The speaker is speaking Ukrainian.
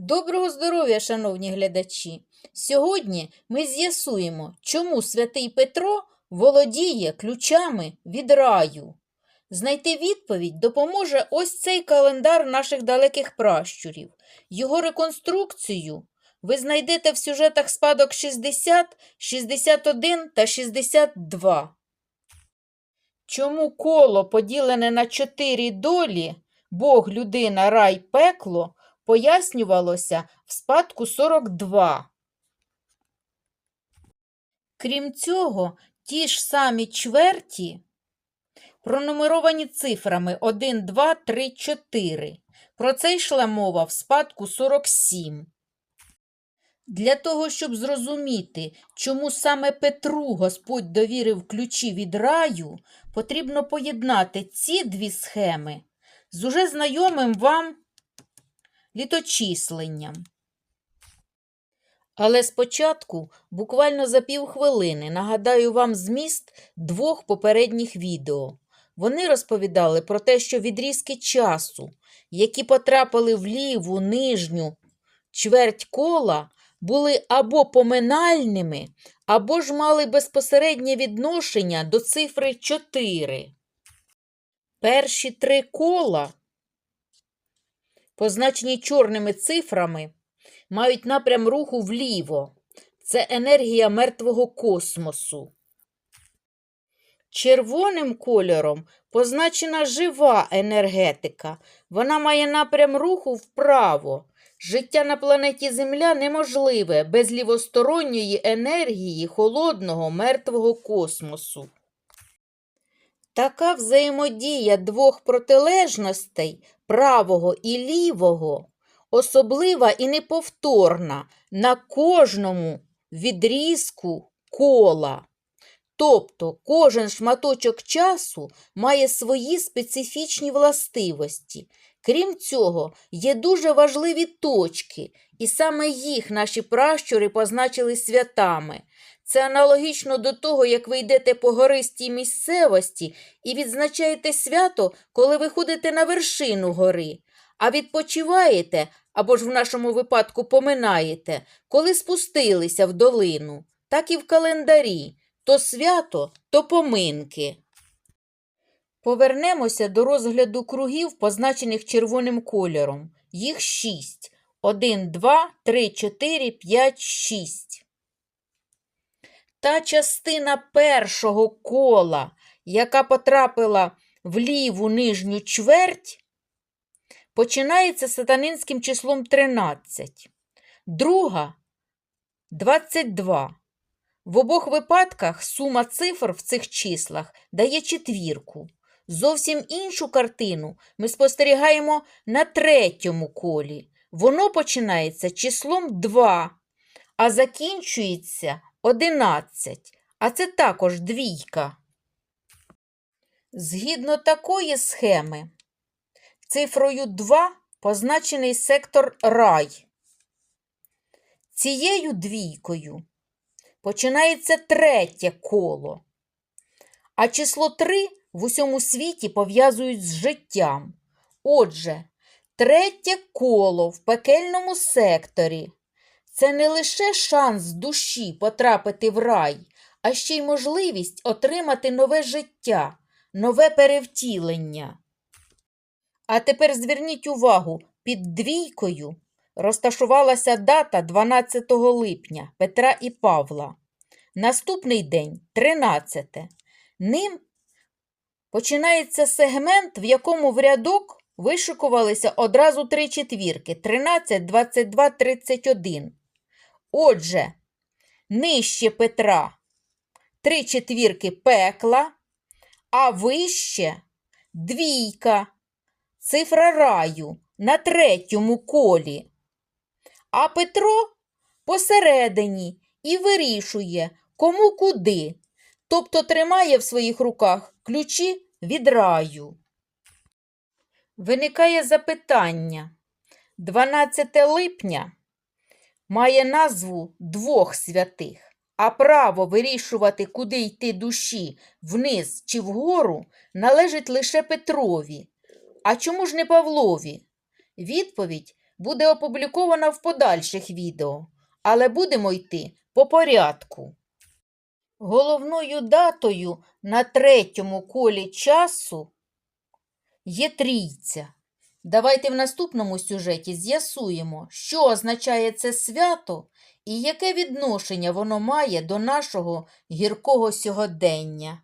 Доброго здоров'я, шановні глядачі! Сьогодні ми з'ясуємо, чому святий Петро володіє ключами від раю. Знайти відповідь допоможе ось цей календар наших далеких пращурів. Його реконструкцію ви знайдете в сюжетах спадок 60, 61 та 62. Чому коло поділене на чотири долі, Бог, людина, рай, пекло, пояснювалося в спадку 42. Крім цього, ті ж самі чверті пронумеровані цифрами 1, 2, 3, 4. Про це йшла мова в спадку 47. Для того, щоб зрозуміти, чому саме Петру Господь довірив ключі від раю, потрібно поєднати ці дві схеми з уже знайомим вам літочисленням. Але спочатку, буквально за півхвилини, нагадаю вам зміст двох попередніх відео. Вони розповідали про те, що відрізки часу, які потрапили в ліву нижню чверть кола, були або поминальними, або ж мали безпосереднє відношення до цифри 4. Перші три кола, позначені чорними цифрами, мають напрям руху вліво. Це енергія мертвого космосу. Червоним кольором позначена жива енергетика. Вона має напрям руху вправо. Життя на планеті Земля неможливе без лівосторонньої енергії холодного мертвого космосу. Така взаємодія двох протилежностей правого і лівого особлива і неповторна на кожному відрізку кола. Тобто кожен шматочок часу має свої специфічні властивості. Крім цього, є дуже важливі точки, і саме їх наші пращури позначили святами. Це аналогічно до того, як ви йдете по гористій місцевості і відзначаєте свято, коли ви ходите на вершину гори, а відпочиваєте, або ж в нашому випадку поминаєте, коли спустилися в долину, так і в календарі. То свято, то поминки. Повернемося до розгляду кругів, позначених червоним кольором. Їх шість. Один, два, три, чотири, п'ять, шість. Та частина першого кола, яка потрапила в ліву нижню чверть, починається сатанинським числом 13. Друга 22. В обох випадках сума цифр в цих числах дає четвірку. Зовсім іншу картину ми спостерігаємо на третьому колі. Воно починається числом 2, а закінчується 11, а це також двійка. Згідно такої схеми, цифрою 2 позначений сектор рай. Цією двійкою починається третє коло, а число 3 в усьому світі пов'язують з життям. Отже, третє коло в пекельному секторі це не лише шанс душі потрапити в рай, а ще й можливість отримати нове життя, нове перевтілення. А тепер зверніть увагу, під двійкою розташувалася дата 12 липня Петра і Павла. Наступний день 13. Ним починається сегмент, в якому в рядок вишикувалися одразу три четвірки 13, 22, 31. Отже, нижче Петра три четвірки пекла, а вище двійка, цифра раю на третьому колі. А Петро посередині і вирішує, кому куди, тобто тримає в своїх руках ключі від раю. Виникає запитання. 12 липня має назву двох святих, а право вирішувати, куди йти душі вниз чи вгору, належить лише Петрові. А чому ж не Павлові? Відповідь буде опублікована в подальших відео, але будемо йти по порядку. Головною датою на третьому колі часу є трійця. Давайте в наступному сюжеті з'ясуємо, що означає це свято і яке відношення воно має до нашого гіркого сьогодення.